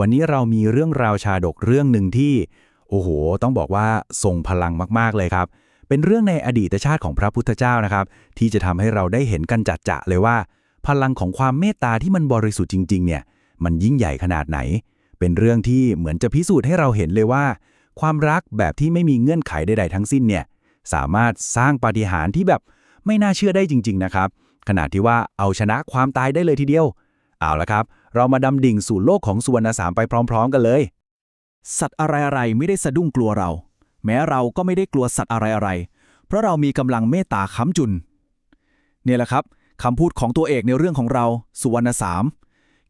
วันนี้เรามีเรื่องราวชาดกเรื่องหนึ่งที่ โอ้โห ต้องบอกว่าทรงพลังมากๆเลยครับ เป็นเรื่องในอดีตชาติของพระพุทธเจ้านะครับ ที่จะทำให้เราได้เห็นกันจัดจะเลยว่า พลังของความเมตตาที่มันบริสุทธิ์จริง ๆ เนี่ย มันยิ่งใหญ่ขนาดไหน เป็นเรื่องที่เหมือนจะพิสูจน์ให้เราเห็นเลยว่า ความรักแบบที่ไม่มีเงื่อนไขใดๆทั้งสิ้นเนี่ยสามารถสร้างปาฏิหาริย์ที่แบบไม่น่าเชื่อได้จริง ๆ นะครับขนาดที่ว่าเอาชนะความตายได้เลยทีเดียว เอาละครับ เรามาดำดิ่งสู่โลกของสุวรรณสามไปพร้อม ๆ กันเลย สัตว์อะไรๆไม่ได้สะดุ้งกลัวเรา แม้เราก็ไม่ได้กลัวสัตว์อะไรๆเพราะเรามีกำลังเมตตาค้ำจุน เนี่ยแหละครับคำพูดของตัวเอกในเรื่องของเรา สุวรรณสาม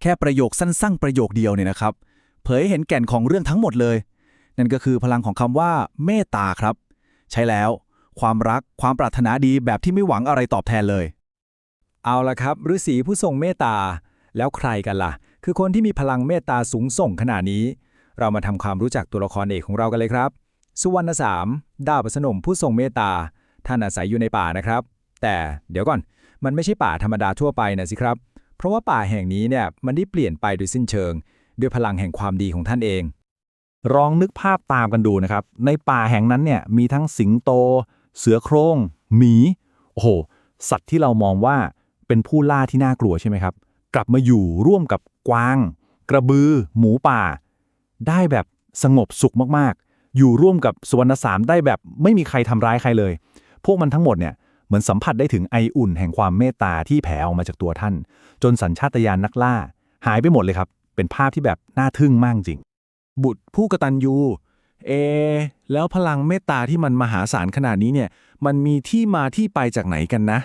แค่ประโยคสั้นๆประโยคเดียวเนี่ยนะครับ เผยให้เห็นแก่นของเรื่องทั้งหมดเลย นั่นก็คือพลังของคำว่า เมตตาครับ ใช่แล้ว ความรักความปรารถนาดีแบบที่ไม่หวังอะไรตอบแทนเลย เอาละครับฤาษีผู้ทรงเมตตา แล้วใครกันล่ะ คือคนที่มีพลังเมตตาสูงส่งขนาดนี้ เรามาทำความรู้จักตัวละครเอกของเรากันเลยครับ สุวรรณสามดาวประสนมผู้ทรงเมตตา ท่านอาศัยอยู่ในป่านะครับ แต่เดี๋ยวก่อน มันไม่ใช่ป่าธรรมดาทั่วไปนะสิครับ เพราะว่าป่าแห่งนี้เนี่ยมันได้เปลี่ยนไปโดยสิ้นเชิง ด้วยพลังแห่งความดีของท่านเองลองนึกภาพตามกันดูนะครับ ในป่าแห่งนั้นเนี่ยมีทั้งสิงโต เสือโคร่งหมี โอ้โห สัตว์ที่เรามองว่าเป็นผู้ล่าที่น่ากลัวใช่ไหมครับ กลับมาอยู่ร่วมกับกวาง กระบือ หมูป่า ได้แบบสงบสุขมากๆ อยู่ร่วมกับสุวรรณสามได้แบบไม่มีใครทำร้ายใครเลย พวกมันทั้งหมดเนี่ยเหมือนสัมผัสได้ถึงไออุ่นแห่งความเมตตาที่แผ่ออกมาจากตัวท่าน จนสัญชาตญาณนักล่า หายไปหมดเลยครับ เป็นภาพที่แบบน่าทึ่งมากจริง บุตรผู้กตัญญูเอ แล้วพลังเมตตาที่มันมหาศาลขนาดนี้เนี่ย มันมีที่มาที่ไปจากไหนกันนะ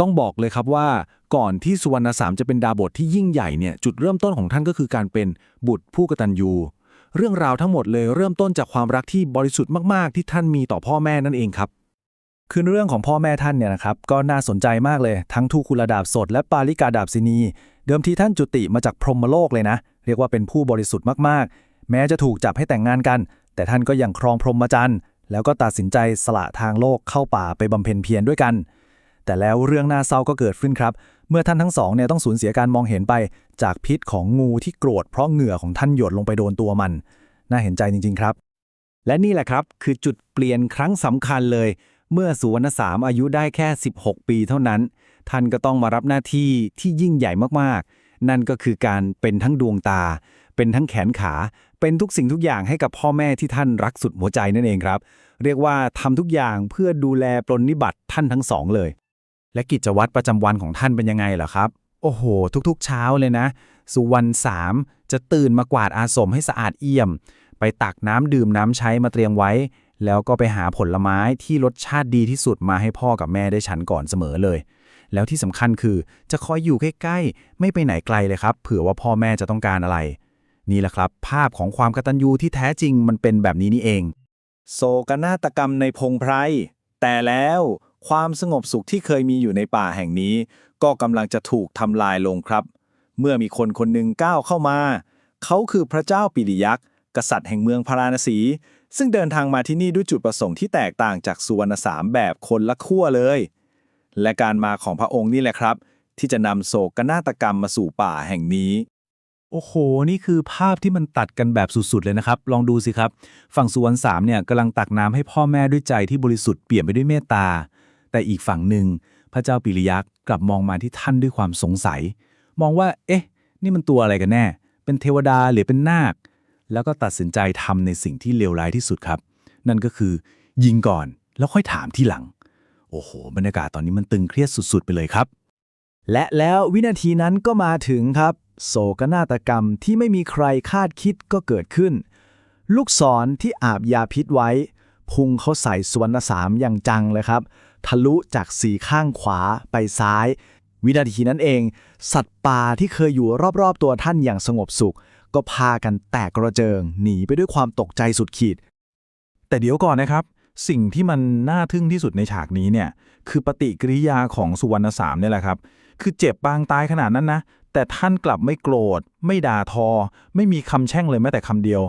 ต้องบอกเลยครับว่า ก่อนที่สุวรรณสามจะเป็นดาบทที่ยิ่งใหญ่เนี่ยจุดเริ่มต้นของท่านก็คือการเป็นบุตรผู้กตัญญูเรื่องราวทั้งหมดเลยเริ่มต้นจากความรักที่บริสุทธิ์มาก ๆ ที่ท่านมีต่อพ่อแม่นั่นเองครับ คือเรื่องของพ่อแม่ท่านเนี่ยนะครับก็น่าสนใจมากเลย ทั้งทูคุลดาบสด และปาลิกาดาบซินี เดิมทีท่านจุติมาจากพรหมโลกเลยนะ เรียกว่าเป็นผู้บริสุทธิ์มาก ๆ แม้จะถูกจับให้แต่งงานกัน แต่ท่านก็ยังครองพรหมจรรย์แล้วก็ตัดสินใจสละทางโลกเข้าป่าไปบำเพ็ญเพียรด้วยกัน แต่แล้วเรื่องน่าเศร้าก็เกิดขึ้นครับ เมื่อท่านทั้งสองเนี่ยต้องสูญเสียการมองเห็นไป จากพิษของงูที่โกรธเพราะเหงื่อของท่านหยดลงไปโดนตัวมัน น่าเห็นใจจริง ๆ ครับ และนี่แหละครับคือจุดเปลี่ยนครั้งสำคัญเลย เมื่อสุวรรณสามอายุได้แค่ 16 ปีเท่านั้น ท่านก็ต้องมารับหน้าที่ที่ยิ่งใหญ่มากๆ นั่นก็คือการเป็นทั้งดวงตา เป็นทั้งแขนขา เป็นทุกสิ่งทุกอย่างให้กับพ่อแม่ที่ท่านรักสุดหัวใจนั่นเองครับ เรียกว่าทำทุกอย่างเพื่อดูแลปรนนิบัติท่านทั้งสองเลย และกิจวัตรประจำวันของท่านเป็นยังไงเหรอครับ โอ้โห ทุกๆ เช้าเลยนะ สุวรรณสามจะตื่นมากวาดอาสมให้สะอาดเอี่ยม ไปตักน้ำดื่มน้ำใช้มาเตรียมไว้ แล้วก็ไปหาผลไม้ที่รสชาติดีที่สุดมาให้พ่อกับแม่ได้ฉันก่อนเสมอเลย แล้วที่สำคัญคือจะคอยอยู่ใกล้ๆ ไม่ไปไหนไกลเลยครับ เผื่อว่าพ่อแม่จะต้องการอะไร นี่แหละครับ ภาพของความกตัญญูที่แท้จริงมันเป็นแบบนี้นี่เอง โศกนาฏกรรมในพงไพรแต่แล้ว ความสงบสุขที่เคยมีอยู่ในป่าแห่งนี้ ก็กำลังจะถูกทำลายลงครับ เมื่อมีคนคนหนึ่งก้าวเข้ามา เขาคือพระเจ้าปิริยักษ์กษัตริย์แห่งเมืองพาราณสี ซึ่งเดินทางมาที่นี่ด้วยจุดประสงค์ที่แตกต่างจากสุวรรณสามแบบคนละขั้วเลย และการมาของพระองค์นี่แหละครับ ที่จะนำโศกนาฏกรรมมาสู่ป่าแห่งนี้โอ้โห นี่คือภาพที่มันตัดกันแบบสุด ๆ เลยนะครับ ลองดูสิครับ ฝั่งสุวรรณสามเนี่ยกำลังตักน้ำให้พ่อแม่ด้วยใจที่บริสุทธิ์เปี่ยมไปด้วยเมตตา แต่อีกฝั่งหนึ่งพระเจ้าปิริยักษ์กลับมองมาที่ท่านด้วยความสงสัย มองว่า เอ๊ะ นี่มันตัวอะไรกันแน่ เป็นเทวดาหรือเป็นนาค แล้วก็ตัดสินใจทำในสิ่งที่เลวร้ายที่สุดครับ นั่นก็คือ ยิงก่อนแล้วค่อยถามที่หลัง โอ้โห บรรยากาศตอนนี้มันตึงเครียดสุด ๆ ไปเลยครับ และแล้ววินาทีนั้นก็มาถึงครับ โศกนาฏกรรมที่ไม่มีใครคาดคิดก็เกิดขึ้น ลูกศรที่อาบยาพิษไว้ พุ่งเข้าใส่สวรรณสามอย่างจังเลยครับ ทะลุจากสีข้างขวาไปซ้าย วินาทีนั้นเอง สัตว์ป่าที่เคยอยู่รอบๆ ตัวท่านอย่างสงบสุข ก็พากันแตกกระเจิง หนีไปด้วยความตกใจสุดขีด แต่เดี๋ยวก่อนนะครับ สิ่งที่มันน่าทึ่งที่สุดในฉากนี้เนี่ยคือปฏิกิริยาของสุวรรณสามเนี่ยแหละครับ คือเจ็บปางตายขนาดนั้นนะแต่ท่านกลับไม่โกรธ ไม่ด่าทอ ไม่มีคำแช่งเลยแม้แต่คำเดียว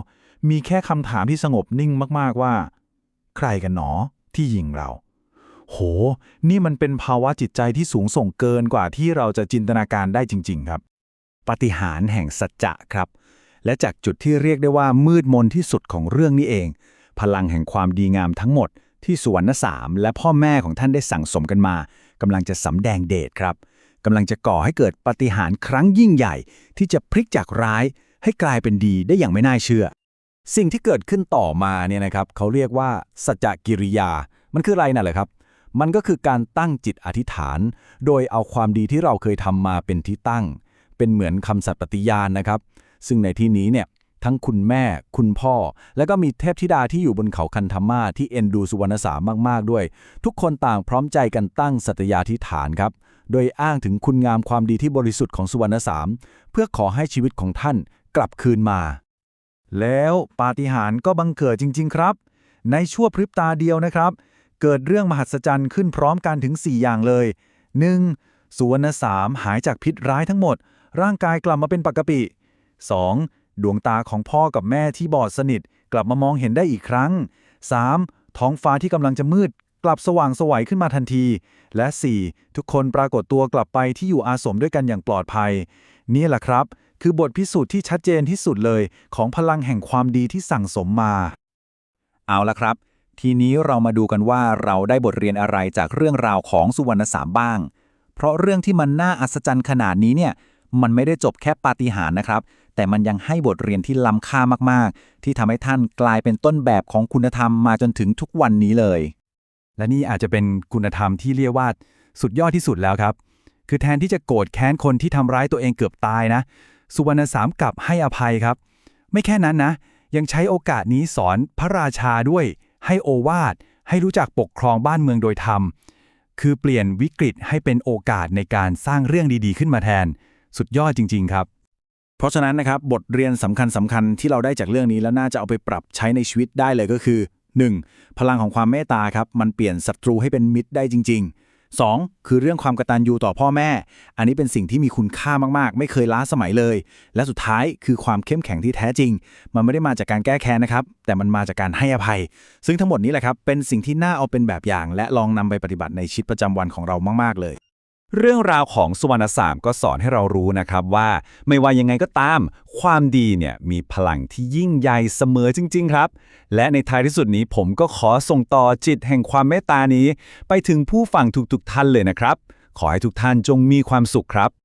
มีแค่คำถามที่สงบนิ่งมาก ๆ ว่า ใครกันหนอที่ยิงเรา โห นี่มันเป็นภาวะจิตใจที่สูงส่งเกินกว่าที่เราจะจินตนาการได้จริง ๆ ครับ ปฏิหารแห่งสัจจะครับ และจากจุดที่เรียกได้ว่ามืดมนที่สุดของเรื่องนี้เอง พลังแห่งความดีงามทั้งหมด ที่สุวรรณสามและพ่อแม่ของท่านได้สั่งสมกันมากำลังจะสำแดงเดชครับกำลังจะก่อให้เกิดปฏิหารครั้งยิ่งใหญ่ ที่จะพลิกจากร้ายให้กลายเป็นดีได้อย่างไม่น่าเชื่อ สิ่งที่เกิดขึ้นต่อมาเนี่ยนะครับเขาเรียกว่าสัจจกิริยา มันคืออะไรน่ะเหรอครับ มันก็คือการตั้งจิตอธิษฐาน โดยเอาความดีที่เราเคยทำมาเป็นที่ตั้ง เป็นเหมือนคำสัตย์ปฏิญาณนะครับ ซึ่งในที่นี้เนี่ยทั้งคุณแม่ คุณพ่อ แล้วก็มีเทพธิดาที่อยู่บนเขาคันธมาที่เอ็นดูสุวรรณสามมาก ๆ ด้วย ทุกคนต่างพร้อมใจกันตั้งสัตยาธิษฐานครับ โดยอ้างถึงคุณงามความดีที่บริสุทธิ์ของสุวรรณสาม เพื่อขอให้ชีวิตของท่านกลับคืนมา แล้วปาฏิหาริย์ก็บังเกิดจริง ๆ ครับ ในชั่วพริบตาเดียวนะครับ เกิดเรื่องมหัศจรรย์ขึ้นพร้อมกันถึง 4 อย่างเลย 1. สุวรรณสามหายจากพิษร้ายทั้งหมด ร่างกายกลับมาเป็นปกติ 2. ดวงตาของพ่อกับแม่ที่บอดสนิท กลับมามองเห็นได้อีกครั้ง 3. ท้องฟ้าที่กำลังจะมืด กลับสว่างสวัยขึ้นมาทันที และ 4. ทุกคนปรากฏตัวกลับไปที่อยู่อาสมด้วยกันอย่างปลอดภัย นี่แหละครับ คือบทพิสูจน์ที่ชัดเจนที่สุดเลย ของพลังแห่งความดีที่สั่งสมมา เอาละครับ ทีนี้เรามาดูกันว่าเราได้บทเรียนอะไรจากเรื่องราวของสุวรรณสามบ้าง เพราะเรื่องที่มันน่าอัศจรรย์ขนาดนี้เนี่ย มันไม่ได้จบแค่ปาฏิหาริย์นะครับ แต่มันยังให้บทเรียนที่ล้ำค่ามากๆ ที่ทำให้ท่านกลายเป็นต้นแบบของคุณธรรมมาจนถึงทุกวันนี้เลย และนี่อาจจะเป็นคุณธรรมที่เรียกว่าสุดยอดที่สุดแล้วครับ คือแทนที่จะโกรธแค้นคนที่ทำร้ายตัวเองเกือบตายนะ สุวรรณสามกลับให้อภัยครับ ไม่แค่นั้นนะ ยังใช้โอกาสนี้สอนพระราชาด้วย ให้โอวาทให้รู้จักปกครองบ้านเมืองโดยธรรม คือเปลี่ยนวิกฤตให้เป็นโอกาสในการสร้างเรื่องดีๆ ขึ้นมาแทน สุดยอดจริง ๆ ครับ เพราะฉะนั้นนะครับบทเรียนสำคัญสำคัญที่เราได้จากเรื่องนี้แล้วน่าจะเอาไปปรับใช้ในชีวิตได้เลยก็คือ 1. พลังของความเมตตาครับมันเปลี่ยนศัตรูให้เป็นมิตรได้จริง ๆ 2. คือเรื่องความกตัญญูต่อพ่อแม่ อันนี้เป็นสิ่งที่มีคุณค่ามากๆ ไม่เคยล้าสมัยเลย และสุดท้ายคือความเข้มแข็งที่แท้จริง มันไม่ได้มาจากการแก้แค้นนะครับ แต่มันมาจากการให้อภัย ซึ่งทั้งหมดนี้แหละครับ เป็นสิ่งที่น่าเอาเป็นแบบอย่าง และลองนำไปปฏิบัติในชีวิตประจำวันของเรามาก ๆ เลย เรื่องราวของสุวรรณสามก็สอนให้เรารู้นะครับว่า ไม่ว่ายังไงก็ตาม ความดีเนี่ยมีพลังที่ยิ่งใหญ่เสมอจริง ๆ ครับ และในท้ายที่สุดนี้ผมก็ขอส่งต่อจิตแห่งความเมตตานี้ ไปถึงผู้ฟังทุกๆท่านเลยนะครับ ขอให้ทุกท่านจงมีความสุขครับ